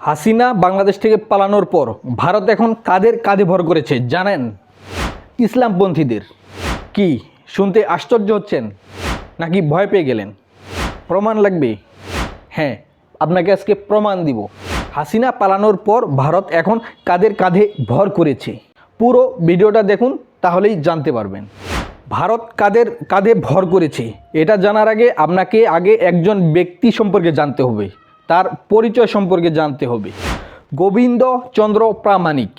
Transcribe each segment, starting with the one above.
হাসিনা বাংলাদেশ থেকে পালানোর পর ভারত এখন কাদের কাঁধে ভর করেছে জানেন? ইসলামপন্থীদের। কি, শুনতে আশ্চর্য হচ্ছেন? নাকি ভয় পেয়ে গেলেন? প্রমাণ লাগবে? হ্যাঁ আপনাকে আজকে প্রমাণ দিব। হাসিনা পালানোর পর ভারত এখন কাদের কাঁধে ভর করেছে? পুরো ভিডিওটা দেখুন, তাহলেই জানতে পারবেন। ভারত কাদের কাঁধে ভর করেছে? এটা জানার আগে আপনাকে আগে একজন ব্যক্তি সম্পর্কে জানতে হবে। তার পরিচয় সম্পর্কে জানতে হবে। গোবিন্দ চন্দ্র প্রামাণিক।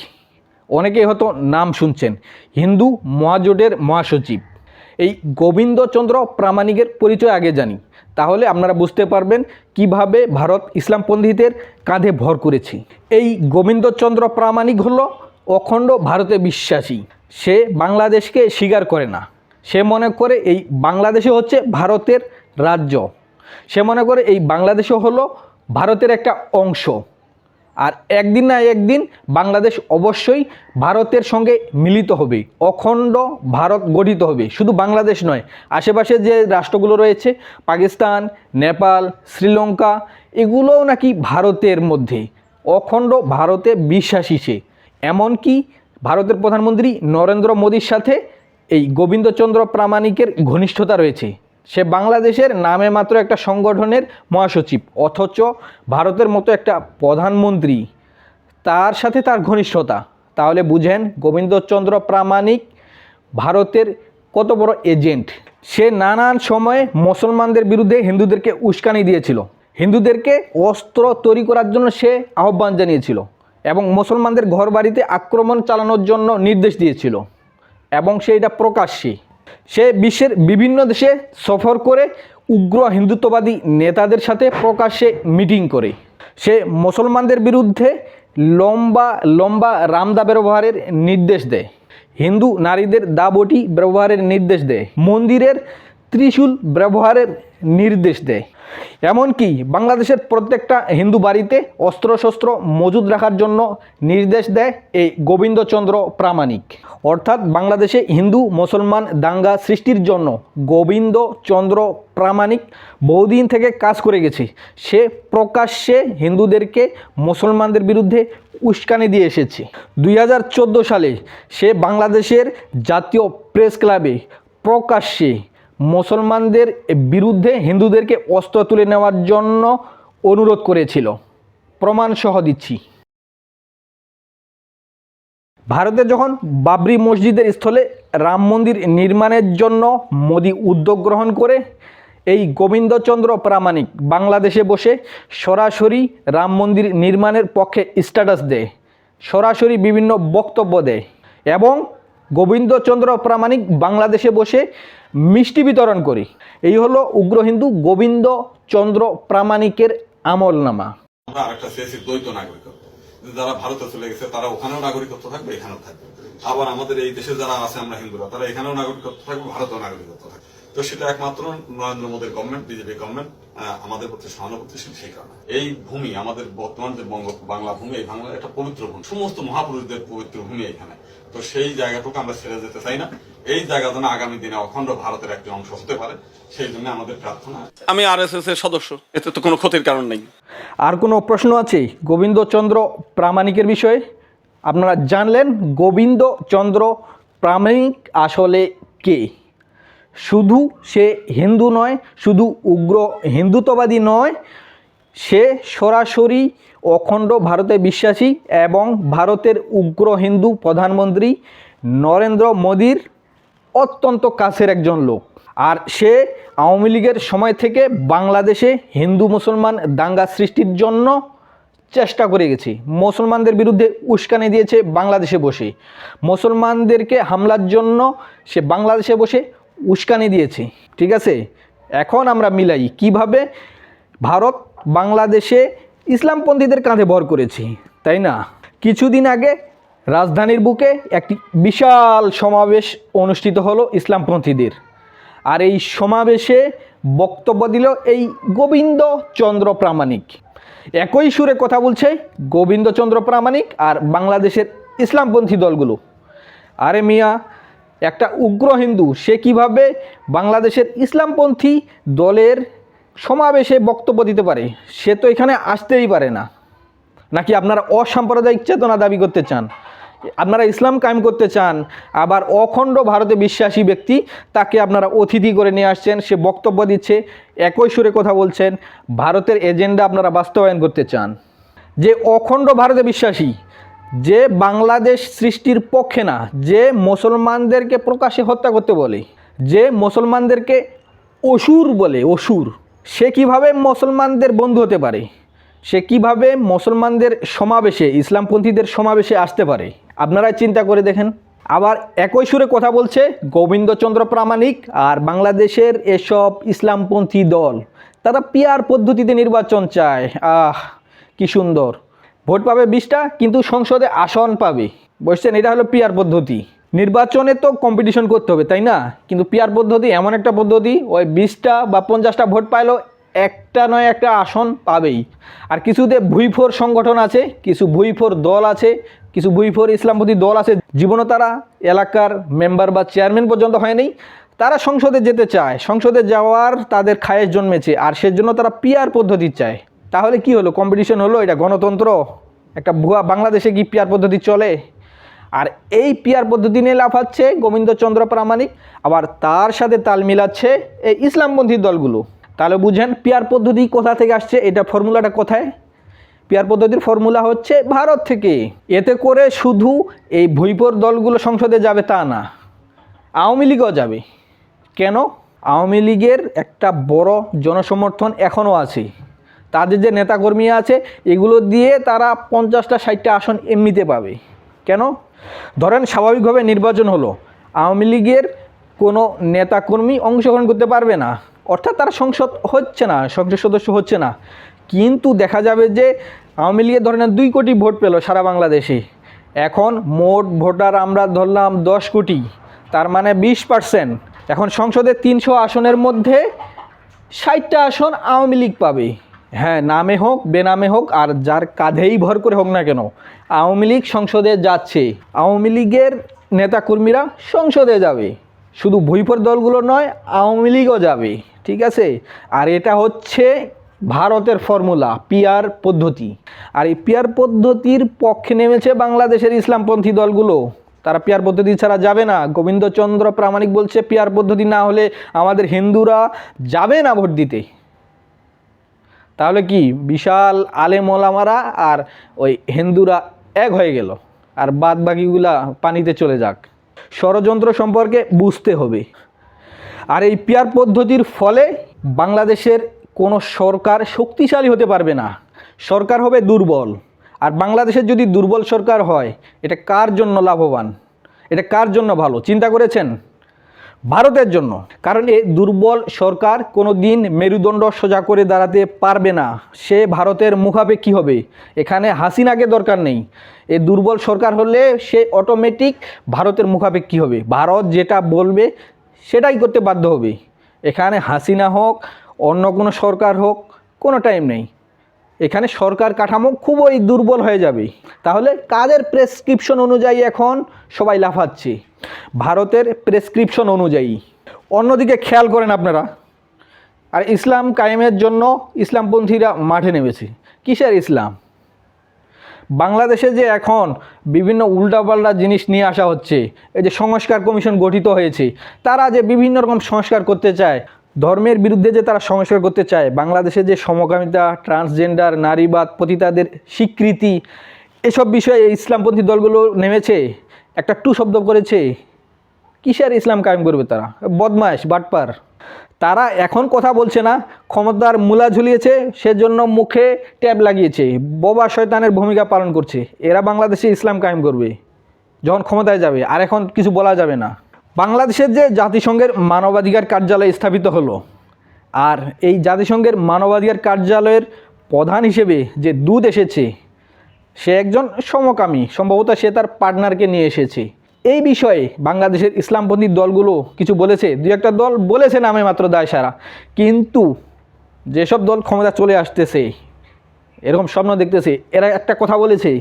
অনেকেই হয়তো নাম শুনছেন। হিন্দু মহাজোটের মহাসচিব। এই গোবিন্দচন্দ্র প্রামাণিকের পরিচয় আগে জানি। তাহলে আপনারা বুঝতে পারবেন কীভাবে ভারত ইসলামপন্থীদের কাঁধে ভর করেছে। এই গোবিন্দচন্দ্র প্রামাণিক হলো অখণ্ড ভারতে বিশ্বাসী। সে বাংলাদেশকে স্বীকার করে না। সে মনে করে এই বাংলাদেশে হচ্ছে ভারতের রাজ্য। সে মনে করে এই বাংলাদেশও হলো ভারতের একটা অংশ। আর একদিন না একদিন বাংলাদেশ অবশ্যই ভারতের সঙ্গে মিলিত হবে, অখণ্ড ভারত গঠিত হবে। শুধু বাংলাদেশ নয়, আশেপাশে যে রাষ্ট্রগুলো রয়েছে, পাকিস্তান, নেপাল, শ্রীলঙ্কা, এগুলোও নাকি ভারতের মধ্যে। অখণ্ড ভারতে বিশ্বাসী সে। এমনকি ভারতের প্রধানমন্ত্রী নরেন্দ্র মোদীর সাথে এই গোবিন্দচন্দ্র প্রামাণিকের ঘনিষ্ঠতা রয়েছে। সে বাংলাদেশের নামে মাত্র একটা সংগঠনের মহাসচিব, অথচ ভারতের মতো একটা প্রধানমন্ত্রী। তার সাথে তার ঘনিষ্ঠতা। তাহলে বুঝেন, গোবিন্দচন্দ্র প্রামাণিক ভারতের কত বড় এজেন্ট। সে নানান সময়ে মুসলমানদের বিরুদ্ধে হিন্দুদেরকে উস্কানি দিয়েছিল। হিন্দুদেরকে অস্ত্র তৈরি করার জন্য সে আহ্বান জানিয়েছিল এবং মুসলমানদের ঘরবাড়িতে আক্রমণ চালানোর জন্য নির্দেশ দিয়েছিল। এবং সেইটা প্রকাশ্যে। সে বিশ্বের বিভিন্ন দেশে সফর করে উগ্র হিন্দুত্ববাদী নেতাদের সাথে প্রকাশ্যে মিটিং করে। সে মুসলমানদের বিরুদ্ধে লম্বা লম্বা রামদা ব্যবহারের নির্দেশ দেয়। হিন্দু নারীদের দাবটি ব্যবহারের নির্দেশ দেয়। মন্দিরের ত্রিশূল ব্যবহারের নির্দেশ দেয়। এমনকি বাংলাদেশের প্রত্যেকটা হিন্দু বাড়িতে অস্ত্রশস্ত্র মজুদ রাখার জন্য নির্দেশ দেয় এই গোবিন্দচন্দ্র প্রামাণিক। অর্থাৎ বাংলাদেশে হিন্দু, মুসলমান দাঙ্গা সৃষ্টির জন্য গোবিন্দচন্দ্র প্রামাণিক বহুদিন থেকে কাজ করে গেছে। সে প্রকাশ্যে হিন্দুদেরকে মুসলমানদের বিরুদ্ধে উস্কানি দিয়ে এসেছে। দুই হাজার চোদ্দ সালে সে বাংলাদেশের জাতীয় প্রেস ক্লাবে প্রকাশ্যে মুসলমানদের বিরুদ্ধে হিন্দুদেরকে অস্ত্র তুলে নেওয়ার জন্য অনুরোধ করেছিল। প্রমাণ সহ দিচ্ছি। ভারতে যখন বাবরি মসজিদের স্থলে রাম মন্দির নির্মাণের জন্য মোদি উদ্যোগ গ্রহণ করে, এই গোবিন্দচন্দ্র প্রামাণিক বাংলাদেশে বসে সরাসরি রাম মন্দির নির্মাণের পক্ষে স্ট্যাটাস দেয়, সরাসরি বিভিন্ন বক্তব্য দেয় এবং গোবিন্দচন্দ্র প্রামাণিক বাংলাদেশে বসে মিষ্টি বিতরণ করি। এই হলো উগ্র হিন্দু গোবিন্দ চন্দ্র প্রামাণিকের আমলনামা। আমরা আরেকটা দ্বৈত নাগরিকত্ব যারা ভারতে চলে গেছে, তারা ওখানেও নাগরিকত্ব থাকবে, এখানেও থাকবে। আবার আমাদের এই দেশে যারা আছে, আমরা হিন্দুরা, তারা এখানেও নাগরিকত্ব থাকবে, ভারতেও নাগরিকত্ব থাকবে। তো সেটা একমাত্র নরেন্দ্র মোদীর গভর্নমেন্ট বিজেপি গভর্নমেন্ট আমাদের প্রতি সহানুভূতিশীল সেই কারণে। এই ভূমি আমাদের বর্তমান যে বঙ্গ বাংলা ভূমি এই বাংলা একটা পবিত্র ভূমি সমস্ত মহাপুরুষদের পবিত্র ভূমি এখানে। তো সেই জায়গাটুকু আমরা ছেড়ে যেতে চাই না। এই জায়গা যেন আগামী দিনে অখণ্ড ভারতের একটি অংশ হতে পারে সেই জন্য আমাদের প্রার্থনা। আমি আর এস এর সদস্য এতে তো কোনো ক্ষতির কারণ নেই। আর কোনো প্রশ্ন আছে গোবিন্দচন্দ্র প্রামাণিকের বিষয়ে? আপনারা জানলেন গোবিন্দচন্দ্র প্রামাণিক আসলে কে? শুধু সে হিন্দু নয়, শুধু উগ্র হিন্দুত্ববাদী নয়, সে সরাসরি অখণ্ড ভারতে বিশ্বাসী এবং ভারতের উগ্র হিন্দু প্রধানমন্ত্রী নরেন্দ্র মোদীর অত্যন্ত কাছের একজন লোক। আর সে আওয়ামী লীগের সময় থেকে বাংলাদেশে হিন্দু মুসলমান দাঙ্গা সৃষ্টির জন্য চেষ্টা করে গেছে। মুসলমানদের বিরুদ্ধে উস্কানি দিয়েছে বাংলাদেশে বসে। মুসলমানদেরকে হামলার জন্য সে বাংলাদেশে বসে উস্কানি দিয়েছে, ঠিক আছে? এখন আমরা মিলাই কীভাবে ভারত বাংলাদেশে ইসলামপন্থীদের কাঁধে ভর করেছি, তাই না? কিছুদিন আগে রাজধানীর বুকে একটি বিশাল সমাবেশ অনুষ্ঠিত হলো ইসলামপন্থীদের আর এই সমাবেশে বক্তব্য দিল এই গোবিন্দচন্দ্র প্রামাণিক। একই সুরে কথা বলছে গোবিন্দচন্দ্র প্রামাণিক আর বাংলাদেশের ইসলামপন্থী দলগুলো। আরে মিয়া একটা উগ্র হিন্দু, সে কীভাবে বাংলাদেশের ইসলামপন্থী দলের সমাবেশে বক্তব্য দিতে পারে? সে তো এখানে আসতেই পারে না। নাকি আপনারা অসাম্প্রদায়িক চেতনা দাবি করতে চান? আপনারা ইসলাম কায়েম করতে চান, আবার অখণ্ড ভারতে বিশ্বাসী ব্যক্তি তাকে আপনারা অতিথি করে নিয়ে আসছেন, সে বক্তব্য দিচ্ছে, একই সুরে কথা বলছেন, ভারতের এজেন্ডা আপনারা বাস্তবায়ন করতে চান। যে অখণ্ড ভারতে বিশ্বাসী যে বাংলাদেশ সৃষ্টির পক্ষে না, যে মুসলমানদেরকে প্রকাশ্যে হত্যা করতে বলে, যে মুসলমানদেরকে অসুর বলে, অসুর, সে কীভাবে মুসলমানদের বন্ধু হতে পারে? সে কীভাবে মুসলমানদের সমাবেশে, ইসলামপন্থীদের সমাবেশে আসতে পারে? আপনারা চিন্তা করে দেখেন। আবার একই সুরে কথা বলছে গোবিন্দচন্দ্র প্রামাণিক আর বাংলাদেশের এসব ইসলামপন্থী দল। তারা পিয়ার পদ্ধতিতে নির্বাচন চায়। আহ, কি সুন্দর। ভোট পাবে বিশটা, কিন্তু সংসদে আসন পাবে। বুঝছেন? এটা হলো পিয়ার পদ্ধতি। নির্বাচনে তো কম্পিটিশন করতে হবে, তাই না? কিন্তু পিয়ার পদ্ধতি এমন একটা পদ্ধতি, ওই বিশটা বা পঞ্চাশটা ভোট পাইলেও একটা নয় একটা আসন পাবেই। আর কিছুতে ভুইফোর সংগঠন আছে, কিছু ভুইফোর দল আছে, কিছু ভুইফোর ইসলামপন্থী দল আছে, জীবনও তারা এলাকার মেম্বার বা চেয়ারম্যান পর্যন্ত হয়নি। তারা সংসদে যেতে চায়। সংসদে যাওয়ার তাদের খায়েশ জন্মেছে, আর সেজন্য তারা পিয়ার পদ্ধতি চায়। তাহলে কি হলো? কম্পিটিশন হলো? এটা গণতন্ত্র? একটা ভুয়া বাংলাদেশে কি পিয়ার পদ্ধতি চলে? আর এই পিয়ার পদ্ধতি নিয়ে লাফাচ্ছে গোবিন্দচন্দ্র প্রামাণিক, আবার তার সাথে তাল মিলাচ্ছে এই ইসলামপন্থী দলগুলো। তাহলে বুঝেন পিয়ার পদ্ধতি কোথা থেকে আসছে? এটা ফর্মুলাটা কোথায়? পিয়ার পদ্ধতির ফর্মুলা হচ্ছে ভারত থেকে। এতে করে শুধু এই ভুইপোর দলগুলো সংসদে যাবে তা না, আওয়ামী লীগও যাবে। কেন? আওয়ামী লীগের একটা বড় জনসমর্থন এখনও আছে। তাদের যে নেতাকর্মী আছে, এগুলো দিয়ে তারা পঞ্চাশটা, ষাটটা আসন এমনিতে পাবে। কেন? ধরেন স্বাভাবিকভাবে নির্বাচন হলো, আওয়ামী লীগের কোনো নেতাকর্মী অংশগ্রহণ করতে পারবে না। অর্থাৎ তারা সংসদ হচ্ছে না, সংসদ সদস্য হচ্ছে না। কিন্তু দেখা যাবে যে আওয়ামী লীগের ধরেন দুই কোটি ভোট পেল সারা বাংলাদেশে। এখন মোট ভোটার আমরা ধরলাম দশ কোটি, তার মানে বিশ পার্সেন্ট। এখন সংসদে তিনশো আসনের মধ্যে ষাটটা আসন আওয়ামী লীগ পাবে। হ্যাঁ নামে হোক, বেনামে হোক, আর যার কাঁধেই ভর করে হোক না কেন, আওয়ামী লীগ সংসদে যাচ্ছে। আওয়ামী লীগের নেতাকর্মীরা সংসদে যাবে। শুধু ভুইপর দলগুলো নয়, আওয়ামী লীগও যাবে। ঠিক আছে? আর এটা হচ্ছে ভারতের ফর্মুলা পিয়ার পদ্ধতি। আর এই পিয়ার পদ্ধতির পক্ষে নেমেছে বাংলাদেশের ইসলামপন্থী দলগুলো। তারা পিয়ার পদ্ধতি ছাড়া যাবে না। গোবিন্দচন্দ্র প্রামাণিক বলছে পিয়ার পদ্ধতি না হলে আমাদের হিন্দুরা যাবে না ভোট দিতে। তাহলে কি বিশাল আলেম ওলামারা আর ওই হিন্দুরা এক হয়ে গেল? আর বাদ বাকিগুলা পানিতে চলে যাক। ষড়যন্ত্র সম্পর্কে বুঝতে হবে। আর এই পিয়ার পদ্ধতির ফলে বাংলাদেশের কোনো সরকার শক্তিশালী হতে পারবে না। সরকার হবে দুর্বল। আর বাংলাদেশের যদি দুর্বল সরকার হয়, এটা কার জন্য লাভবান? এটা কার জন্য ভালো? চিন্তা করেছেন? ভারতের জন্য। কারণ এই দুর্বল সরকার কোনো দিন মেরুদণ্ড সোজা করে দাঁড়াতে পারবে না। সে ভারতের মুখাপেক্ষী হবে। এখানে হাসিনাকে দরকার নেই। এ দুর্বল সরকার হলে সে অটোমেটিক ভারতের মুখাপেক্ষী হবে। ভারত যেটা বলবে, সেটাই করতে বাধ্য হবে। এখানে হাসিনা হোক, অন্য কোনো সরকার হোক, কোনো টাইম নেই। এখানে সরকার কাঠামো খুবই দুর্বল হয়ে যাবে। তাহলে কাদের প্রেসক্রিপশন অনুযায়ী এখন সবাই লাফাচ্ছে? ভারতের প্রেসক্রিপশন অনুযায়ী। অন্যদিকে খেয়াল করেন আপনারা, আর ইসলাম কায়েমের জন্য ইসলামপন্থীরা মাঠে নেমেছে। কিসের ইসলাম? বাংলাদেশে যে এখন বিভিন্ন উল্টাপাল্টা জিনিস নিয়ে আসা হচ্ছে, এই যে সংস্কার কমিশন গঠিত হয়েছে, তারা যে বিভিন্ন রকম সংস্কার করতে চায় ধর্মের বিরুদ্ধে যে তারা সংস্কার করতে চায়, বাংলাদেশে যে সমকামিতা ট্রান্সজেন্ডার নারীবাদ, পতিতাদের স্বীকৃতি, এসব বিষয়ে ইসলামপন্থী দলগুলো নেমেছে, একটা টু শব্দ করেছে। কিসের ইসলাম কায়েম করবে তারা? বদমাইশ, বাটপার। তারা এখন কথা বলছে না, ক্ষমতার মূলা ঝুলিয়েছে, সেজন্য মুখে ট্যাব লাগিয়েছে, বোবা শয়তানের ভূমিকা পালন করছে। এরা বাংলাদেশে ইসলাম কায়েম করবে, যখন ক্ষমতায় যাবে, আর এখন কিছু বলা যাবে না। বাংলাদেশের যে জাতিসংঘের মানবাধিকার কার্যালয় স্থাপিত হলো, আর এই জাতিসংঘের মানবাধিকার কার্যালয়ের প্রধান হিসেবে যে দুধ এসেছে, সে একজন সমকামী, সম্ভবত সে তার পার্টনারকে নিয়ে এসেছে। এই বিষয়ে বাংলাদেশের ইসলামপন্থী দলগুলো কিছু বলেছে, দু একটা দল বলেছে নামে মাত্র দায় সারা। কিন্তু যেসব দল ক্ষমতা চলে আসতেছে, এরকম স্বপ্ন দেখতেছে, এরা একটা কথা বলেছে,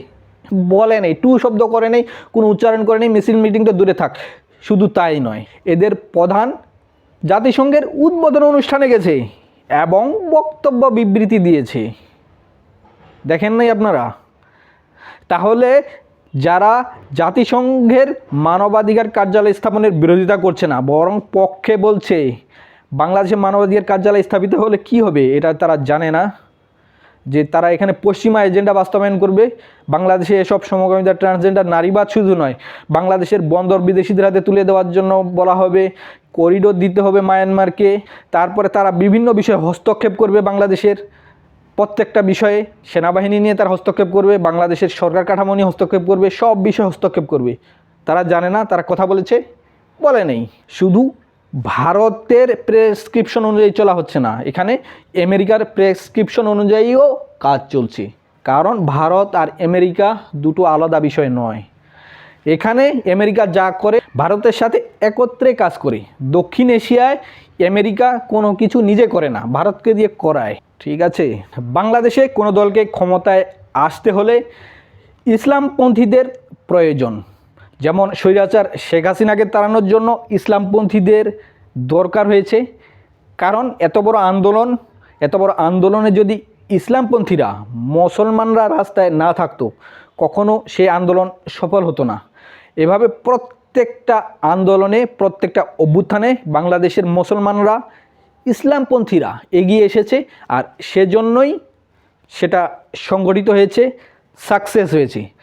বলে নেই, টু শব্দ করে নেই, কোনো উচ্চারণ করে নেই, মিছিল মিটিং তো দূরে থাক। শুধু তাই নয়, এদের প্রধান জাতিসংঘের উদ্বোধন অনুষ্ঠানে গেছে এবং বক্তব্য বিবৃতি দিয়েছে। দেখেন নাই আপনারা? তাহলে যারা জাতিসংঘের মানবাধিকার কার্যালয় স্থাপনের বিরোধিতা করছে না, বরং পক্ষে বলছে বাংলাদেশে মানবাধিকার কার্যালয় স্থাপিত হলে কি হবে, এটা তারা জানে না। যে তারা এখানে পশ্চিমা এজেন্ডা বাস্তবায়ন করবে। বাংলাদেশে এসব সমকামিতা ট্রান্সজেন্ডার নারীবাদ শুধু নয়, বাংলাদেশের বন্দর বিদেশিদের হাতে তুলে দেওয়ার জন্য বলা হবে করিডোর দিতে হবে মায়ানমারকে। তারপরে তারা বিভিন্ন বিষয়ে হস্তক্ষেপ করবে বাংলাদেশের প্রত্যেকটা বিষয়ে। সেনাবাহিনী নিয়ে তারা হস্তক্ষেপ করবে, বাংলাদেশের সরকার কাঠামো নিয়ে হস্তক্ষেপ করবে, সব বিষয়ে হস্তক্ষেপ করবে। তারা জানে না, তারা কথা বলেছে, বলে নেই। শুধু ভারতের প্রেসক্রিপশন অনুযায়ী চলা হচ্ছে না। এখানে আমেরিকার প্রেসক্রিপশন অনুযায়ীও কাজ চলছে। কারণ ভারত আর আমেরিকা দুটো আলাদা বিষয় নয়। এখানে আমেরিকা যা করে, ভারতের সাথে একত্রে কাজ করে। দক্ষিণ এশিয়ায় আমেরিকা কোনো কিছু নিজে করে না, ভারতকে দিয়ে করায়। ঠিক আছে? বাংলাদেশে কোনো দলকে ক্ষমতায় আসতে হলে ইসলামপন্থীদের প্রয়োজন। যেমন স্বৈরাচার শেখ হাসিনাকে তাড়ানোর জন্য ইসলামপন্থীদের দরকার হয়েছে। কারণ এত বড় আন্দোলন, এত বড় আন্দোলনে যদি ইসলামপন্থীরা মুসলমানরা রাস্তায় না থাকতো, কখনো সেই আন্দোলন সফল হতো না। এভাবে প্রত্যেকটা আন্দোলনে, প্রত্যেকটা অভ্যুত্থানে বাংলাদেশের মুসলমানরা ইসলামপন্থীরা এগিয়ে এসেছে আর সেজন্যই সেটা সংগঠিত হয়েছে, সাকসেস হয়েছে।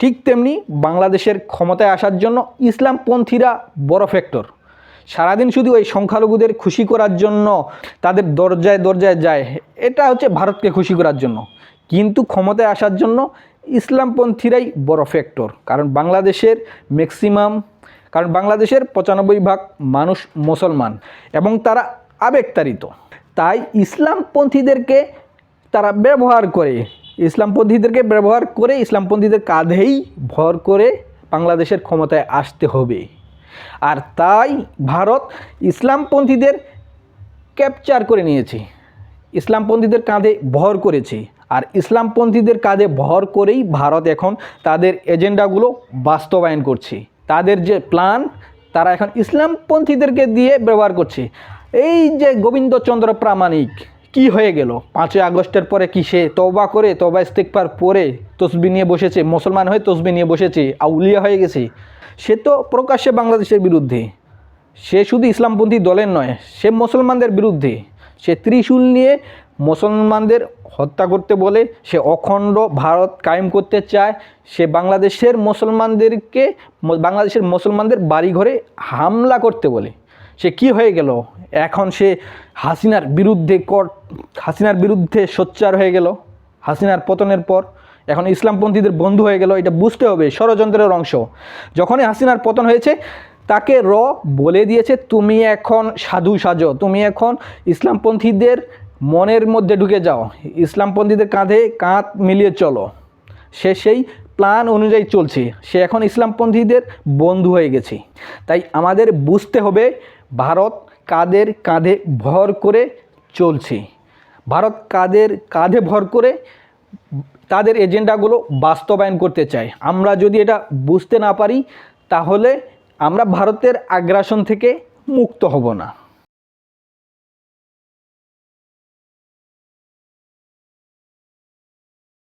ঠিক তেমনি বাংলাদেশের ক্ষমতায় আসার জন্য ইসলামপন্থীরা বড় ফ্যাক্টর সারাদিন শুধু ওই সংখ্যালঘুদের খুশি করার জন্য তাদের দরজায় দরজায় যায়। এটা হচ্ছে ভারতকে খুশি করার জন্য। কিন্তু ক্ষমতায় আসার জন্য ইসলামপন্থীরাই বড় ফ্যাক্টর কারণ বাংলাদেশের ম্যাক্সিমাম কারণ বাংলাদেশের পঁচানব্বই ভাগ মানুষ মুসলমান এবং তারা আবেগতাড়িত। তাই ইসলামপন্থীদেরকে তারা ব্যবহার করে ইসলামপন্থীদেরকে ব্যবহার করে ইসলামপন্থীদের কাঁধেই ভর করে বাংলাদেশের ক্ষমতায় আসতে হবে। আর তাই ভারত ইসলামপন্থীদের ক্যাপচার করে নিয়েছে। ইসলামপন্থীদের কাঁধে ভর করেছে। আর ইসলামপন্থীদের কাঁধে ভর করেই ভারত এখন তাদের এজেন্ডাগুলো বাস্তবায়ন করছে। তাদের যে প্ল্যান, তারা এখন ইসলামপন্থীদেরকে দিয়ে ব্যবহার করছে। এই যে গোবিন্দচন্দ্র প্রামাণিক কি হয়ে গেল? পাঁচই আগস্টের পরে কি সে তওবা করে, তওবা ইস্তেকবার পরে তসবি নিয়ে বসেছে? মুসলমান হয়ে তসবি নিয়ে বসেছে, আউলিয়া হয়ে গেছে। সে তো প্রকাশ্যে বাংলাদেশের বিরুদ্ধে। সে শুধু ইসলামপন্থী দলের নয়, সে মুসলমানদের বিরুদ্ধে। সে ত্রিশূল নিয়ে মুসলমানদের হত্যা করতে বলে, সে অখণ্ড ভারত কায়েম করতে চায়। সে বাংলাদেশের মুসলমানদেরকে, বাংলাদেশের মুসলমানদের বাড়িঘরে হামলা করতে বলে। সে কি হয়ে গেল? এখন সে হাসিনার বিরুদ্ধে কর হাসিনার বিরুদ্ধে সোচ্চার হয়ে গেল। হাসিনার পতনের পর এখন ইসলামপন্থীদের বন্ধু হয়ে গেল। এটা বুঝতে হবে, ষড়যন্ত্রের অংশ। যখনই হাসিনার পতন হয়েছে, তাকে র বলে দিয়েছে, তুমি এখন সাধু সাজো, তুমি এখন ইসলামপন্থীদের মনের মধ্যে ঢুকে যাও। ইসলামপন্থীদের কাঁধে কাঁধ মিলিয়ে চলো। সে সেই প্ল্যান অনুযায়ী চলছে। সে এখন ইসলামপন্থীদের বন্ধু হয়ে গেছে। তাই আমাদের বুঝতে হবে ভারত কাদের কাঁধে ভর করে চলছে? ভারত কাদের কাঁধে ভর করে তাদের এজেন্ডাগুলো বাস্তবায়ন করতে চায়। আমরা যদি এটা বুঝতে না পারি, তাহলে আমরা ভারতের আগ্রাসন থেকে মুক্ত হব না।